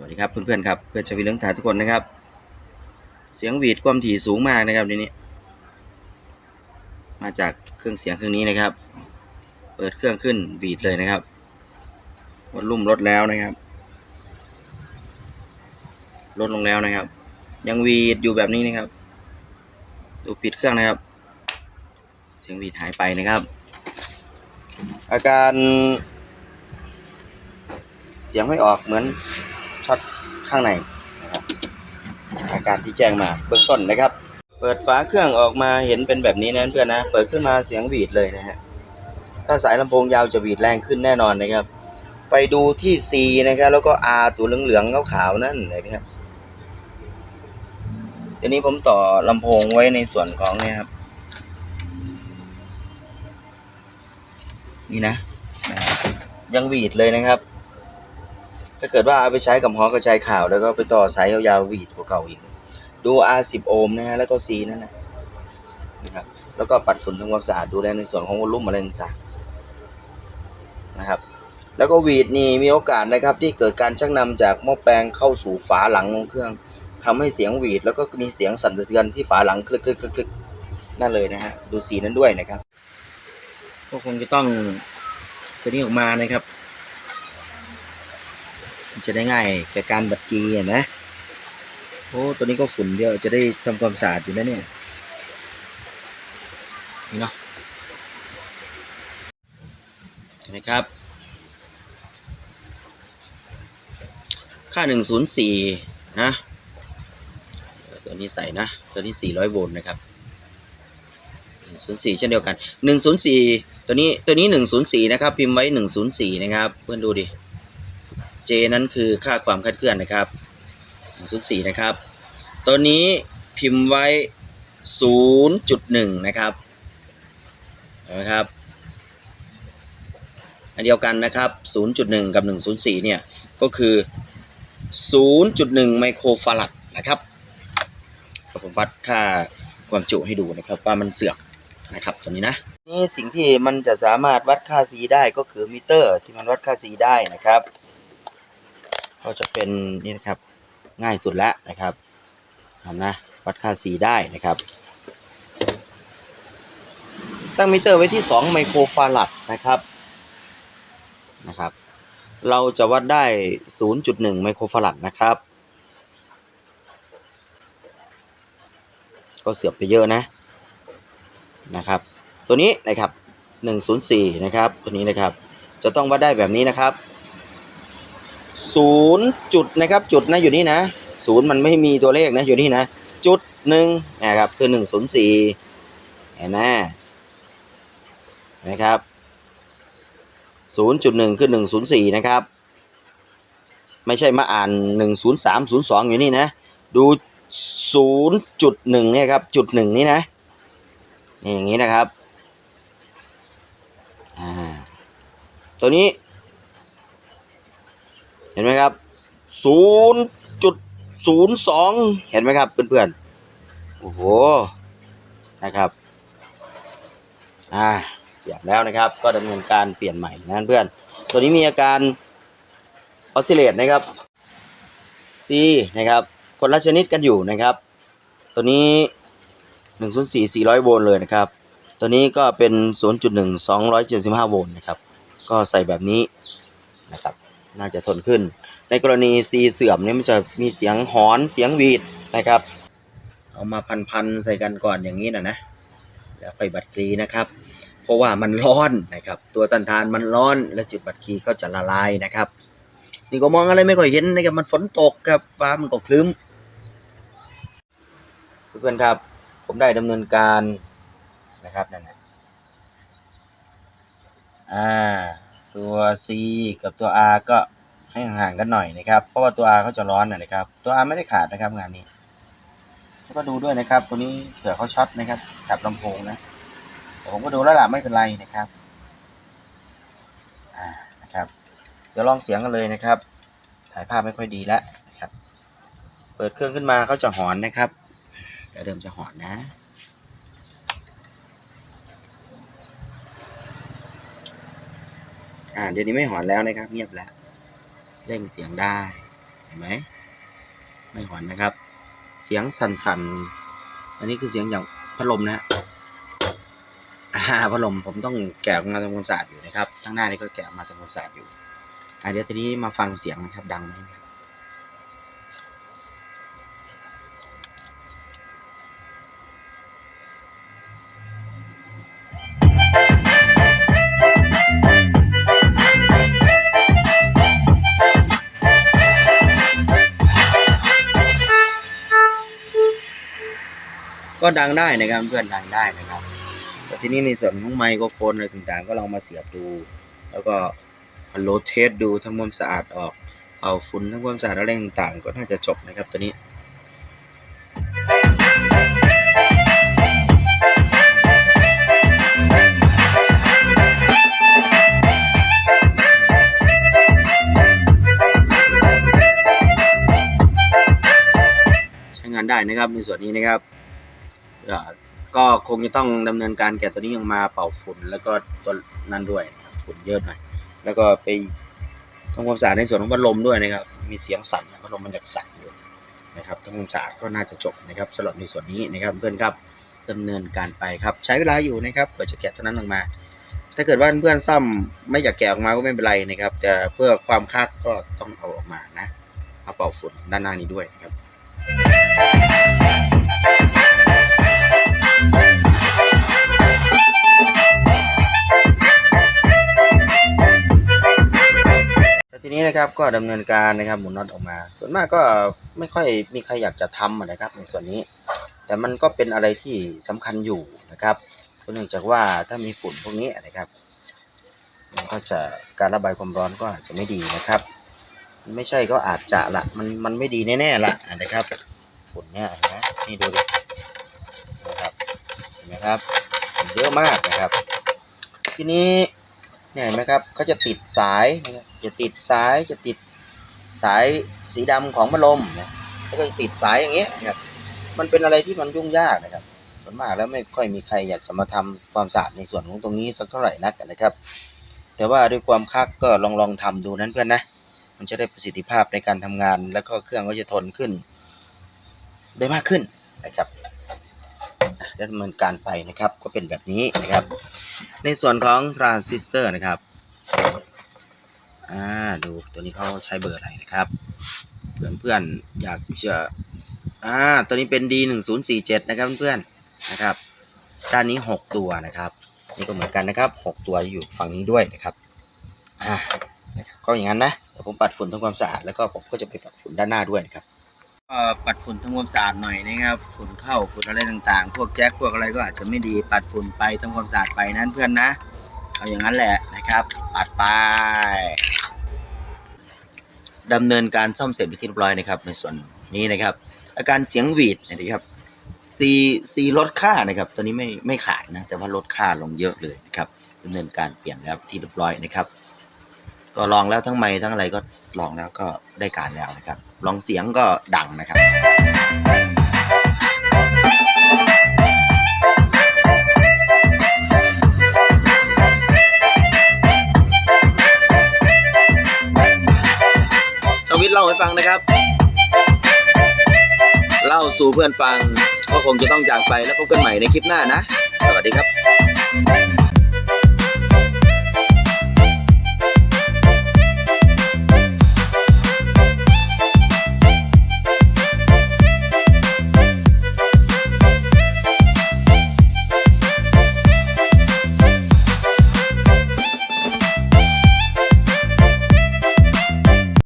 สวัสดีครับเพื่อนๆครับเพื่อนชาววิเรื่องถ่ายทุกคนนะครับ เสียงหวีดความถี่สูงมากนะครับทีนี้ มาจากเครื่องเสียงเครื่องนี้นะครับ เปิดเครื่องขึ้นหวีดเลยนะครับวอลลุ่มลดแล้วนะครับลดลงแล้วนะครับ ยังหวีดอยู่แบบนี้นะครับดูปิดเครื่องนะครับ เสียงหวีดหายไปนะครับ อาการเสียงไม่ออกเหมือน ช็อตข้างในนะครับอาการที่แจ้งมาเบื้องต้นนะครับ เปิดฝาเครื่องออกมาเห็นเป็นแบบนี้นะเพื่อนนะ เปิดขึ้นมาเสียงหวีดเลยนะฮะถ้าสายลำโพงยาวจะหวีดแรงขึ้นแน่นอนนะครับ ไปดูที่ C นะครับแล้วก็ R ตัวเหลืองๆขาวๆนั่นเลยนะครับทีนี้ผมต่อลำโพงไว้ในส่วนของเนี่ยครับ นี่นะ ยังหวีดเลยนะครับ ถ้าเกิดว่าเอาไปใช้กับหอกระจายข่าว แล้วก็ไปต่อสายยาวๆวีดกว่าเก่าอีก ดู R10 โอห์มนะฮะ แล้วก็ C นั่นนะนะครับ แล้วก็ปัดฝุ่นทำความสะอาดดูแลในส่วนของวอลลุ่มอะไรต่างๆนะครับ แล้วก็วีดนี่มีโอกาสนะครับที่เกิดการชักนำจากหม้อแปลงเข้าสู่ฝาหลังของเครื่องทำให้เสียงวีดแล้วก็มีเสียงสั่นสะเทือนที่ฝาหลังคลึกๆคลึกๆนั่นเลยนะฮะ ดูสีนั้นด้วยนะครับ ก็คงจะต้องตัวนี้ออกมานะครับ มันจะได้ง่ายแก่การบัดกีนะโอ้ตัวนี้ก็ฝุ่นเยอะจะได้ทำความสะอาดอยู่นะเนี่ยนี่เนาะนะครับ ค่า 104 นะ ตัวนี้ใส่นะ ตัวนี้ 400 โวลต์นะครับ 104 เช่นเดียวกัน 104 ตัวนี้ตัวนี้ 104 นะครับ พิมพ์ไว้ 104 นะครับ เพื่อนดูดิ J นั้นคือค่าความคาดเคลื่อนนะครับ104นะครับ ตัวนี้พิมพ์ไว้ 0.1 นะครับนะครับ อันเดียวกันนะครับ 0.1 กับ 104 เนี่ย ก็คือ 0.1 ไมโครฟารัดนะครับผมวัดค่าความจุให้ดูนะครับว่ามันเสื่อมนะครับตัวนี้นะนี่สิ่งที่มันจะสามารถวัดค่า C ได้ก็คือมิเตอร์ที่มันวัดค่า C ได้นะครับ ก็จะเป็นนี่นะครับง่ายสุดแล้วนะครับทำนะวัดค่า C ได้นะครับ ตั้งมิเตอร์ไว้ที่ 2 ไมโครฟารัดนะครับนะครับ เราจะวัดได้ 0.1 ไมโครฟารัดนะครับ ก็เสื่อมไปเยอะนะนะครับ ตัวนี้นะครับ 104 นะครับ ตัวนี้นะครับ จะต้องวัดได้แบบนี้นะครับ ศูนย์จุดนะครับจุดนะอยู่นี่นะศูนย์มันไม่มีตัวเลขนะอยู่นี่นะจุดหนึ่งนะครับคือหนึ่งศูนย์สี่เห็นไหมนะครับศูนย์จุดหนึ่งคือหนึ่งศูนย์สี่นะครับ ไม่ใช่มาอ่านหนึ่งศูนย์สามศูนย์สองอยู่นี่นะ ดูศูนย์จุดหนึ่งเนี่ยครับจุดหนึ่งนี่นะนี่อย่างนี้นะครับ อ่า ตัวนี้ ห็นไหมครับศูนย์จุดศูนย์สองเห็นไหมครับเพื่อนๆ โอ้โห นะครับ อ่า เสียบแล้วนะครับ ก็ดำเนินการเปลี่ยนใหม่นะเพื่อน ตัวนี้มีอาการออสซิเลตนะครับ C นะครับ คนละชนิดกันอยู่นะครับ ตัวนี้104 400 โวลต์เลยนะครับ ตัวนี้ก็เป็น 0.1 275 โวลต์นะครับ ก็ใส่แบบนี้นะครับ น่าจะทนขึ้น ในกรณี C เสื่อมเนี่ยมันจะมีเสียงหอนเสียงวีดนะครับ เอามาพันๆใส่กันก่อนอย่างนี้นะนะแล้วค่อยบัดกรีนะครับ เพราะว่ามันร้อนนะครับ ตัวตันทานมันร้อนและจุดบัดกรีก็จะละลายนะครับ นี่ก็มองอะไรไม่ค่อยเห็นนะครับมันฝนตกครับฟ้ามันก็คลึ้มเพื่อนๆครับ ผมได้ดำเนินการนะครับนั่นนะอ่า ตัว C กับตัว R ก็ให้ห่างๆกันหน่อยนะครับ เพราะว่าตัว R เขาจะร้อนนะครับ ตัว R ไม่ได้ขาดนะครับงานนี้ แล้วก็ดูด้วยนะครับ ตัวนี้เผื่อเขาช็อตนะครับกับลำโพงนะผมก็ดูแล้วล่ะไม่เป็นไรนะครับอ่านะครับ เดี๋ยวลองเสียงกันเลยนะครับ ถ่ายภาพไม่ค่อยดีแล้วนะครับ เปิดเครื่องขึ้นมาเขาจะหอนนะครับแต่เดิมจะหอนนะ อ่าเดี๋ยวนี้ไม่หอนแล้วนะครับ เงียบแล้วเร่งเสียงได้เห็นไหมไม่หอนนะครับ เสียงสั่นๆ อันนี้คือเสียงอย่างพัดลมนะฮะพัดลมผมต้องแกะมาทำความสะอาดอยู่นะครับทั้งหน้านี่ก็แกะมาทำความสะอาดอยู่อ่าเดี๋ยวทีนี้มาฟังเสียงนะครับดังไหม ก็ดังได้นะครับเพื่อนดังได้นะครับแต่ทีนี้ในส่วนของไมโครโฟนอะไรต่างๆ ก็ลองมาเสียบดู แล้วก็โลเทสดูทำความสะอาดออก เอาฝุ่นทำความสะอาดอะไรต่างๆ ก็น่าจะจบนะครับตัวนี้ใช้งานได้นะครับในส่วนนี้นะครับ ก็คงจะต้องดำเนินการแกะตัวนี้ออกมาเป่าฝุ่นแล้วก็ตัวนั้นด้วยฝุ่นเยอะหน่อยแล้วก็ไปทำความสะอาดในส่วนของพัดลมด้วยนะครับ มีเสียงสั่นพัดลมมันจะสั่นอยู่นะครับทำความสะอาดก็น่าจะจบนะครับสำหรับในส่วนนี้นะครับเพื่อนครับดำเนินการไปครับ ใช้เวลาอยู่นะครับกว่าจะแกะตัวนั้นออกมา ถ้าเกิดว่าเพื่อนๆซ้ำไม่อยากแกะออกมาก็ไม่เป็นไรนะครับ แต่เพื่อความคักก็ต้องเอาออกมานะเอาเป่าฝุ่นด้านหน้านี้ด้วยนะครับ นะครับก็ดำเนินการนะครับหมุนน็อตออกมา ส่วนมากก็ไม่ค่อยมีใครอยากจะทำอะนะครับ ในส่วนนี้ แต่มันก็เป็นอะไรที่สำคัญอยู่นะครับเนื่องจากว่าถ้ามีฝุ่นพวกนี้นะครับมันก็จะการระบายความร้อนก็อาจจะไม่ดีนะครับไม่ใช่ก็อาจจะละมันมันไม่ดีแน่ๆละนะครับฝุ่นเนี่ยนไหมนี่ดูดินะครับเห็นไหมครับฝุ่นเยอะมากนะครับ ทีนี้ เนี่ยเห็นไหมครับเขาจะติดสายนะครับจะติดสายจะติดสายสีดำของพัดลมนะแล้วก็จะติดสายอย่างเงี้ยนะครับมันเป็นอะไรที่มันยุ่งยากนะครับ ส่วนมากแล้วไม่ค่อยมีใครอยากจะมาทำความสะอาดในส่วนของตรงนี้สักเท่าไหร่นักนะครับ แต่ว่าด้วยความคักก็ลองลองทำดูนั้นเพื่อนนะมันจะได้ประสิทธิภาพในการทำงาน แล้วก็เครื่องก็จะทนขึ้น ได้มากขึ้นนะครับ อะดำเนินการไปนะครับ ก็เป็นแบบนี้นะครับ ในส่วนของทรานซิสเตอร์นะครับอ่าดูตัวนี้เขาใช้เบอร์อะไรนะครับ เพื่อนเพื่อนๆอยากจะอ่าตัวนี้เป็น D 1 0 4 7นะครับเพื่อนๆนะครับ ด้านนี้ 6 ตัวนะครับนี่ก็เหมือนกันนะครับ 6 ตัวอยู่ฝั่งนี้ด้วยนะครับอ่าก็อย่างนั้นนะเดี๋ยวผมปัดฝุ่นทำความสะอาดแล้วก็ผมก็จะไปปัดฝุ่นด้านหน้าด้วยนะครับ ปัดฝุ่นทำความสะอาดหน่อยนะครับฝุ่นเข้าฝุ่นอะไรต่างๆ พวกแจ็คพวกอะไรก็อาจจะไม่ดีปัดฝุ่นไปทำความสะอาดไปนั้นเพื่อนนะ เอาอย่างนั้นแหละนะครับ ปัดไปดำเนินการซ่อมเสร็จไปที่เรียบร้อยนะครับในส่วนนี้นะครับ อาการเสียงหวีดนะครับซีซีลดค่านะครับตัวนี้ไม่ไม่ขาดนะแต่ว่าลดค่าลงเยอะเลยนะครับดำเนินการเปลี่ยนแล้วที่เรียบร้อยนะครับ ก็ลองแล้วทั้งไม้ทั้งอะไรก็ลองแล้วก็ได้การแล้วนะครับ ลองเสียงก็ดังนะครับชวิตเล่าให้ฟังนะครับ เล่าสู่เพื่อนฟังก็คงจะต้องจากไปแล้วพบกันใหม่ในคลิปหน้านะ สวัสดีครับ